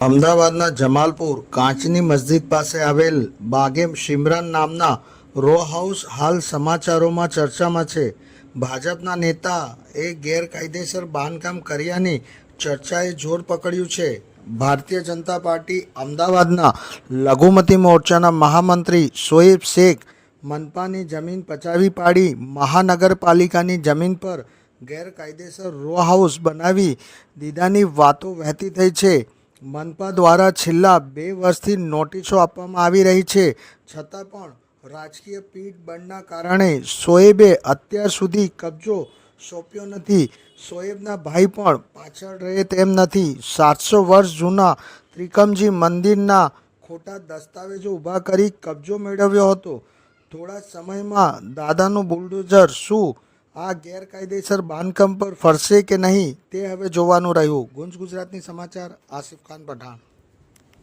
અમદાવાદના જમાલપુર કાંચની મસ્જિદ પાસે આવેલ બાગેમ શિમરાન નામના રો હાઉસ હાલ સમાચારોમાં ચર્ચામાં છે. ભાજપના નેતા એ ગેરકાયદેસર બાંધકામ કર્યાની ચર્ચાએ જોર પકડ્યું છે. ભારતીય જનતા પાર્ટી અમદાવાદના લઘુમતી મોરચાના મહામંત્રી શોએબ શેખ મનપાની જમીન પચાવી પાડી મહાનગરપાલિકાની જમીન પર ગેરકાયદેસર રો હાઉસ બનાવી દીધાની વાતો વહેતી થઈ છે. મનપા દ્વારા છેલ્લા બે વર્ષથી નોટિસો આપવામાં આવી રહી છે. છતાં પણ રાજકીય પીઠ બંધના કારણે શોએબે અત્યાર સુધી કબજો સોંપ્યો નથી. શોએબના ભાઈ પણ પાછળ રહે તેમ નથી. સાતસો વર્ષ જૂના ત્રિકમજી મંદિરના ખોટા દસ્તાવેજો ઊભા કરી કબજો મેળવ્યો હતો. થોડા સમયમાં દાદાનું બુલડોઝર શું આ ગેરકાયદેસર બાંધકામ પર ફરશે કે નહીં તે હવે જોવાનું રહ્યું. ગુંજ ગુજરાતની સમાચાર આસિફ ખાન પઠાણ.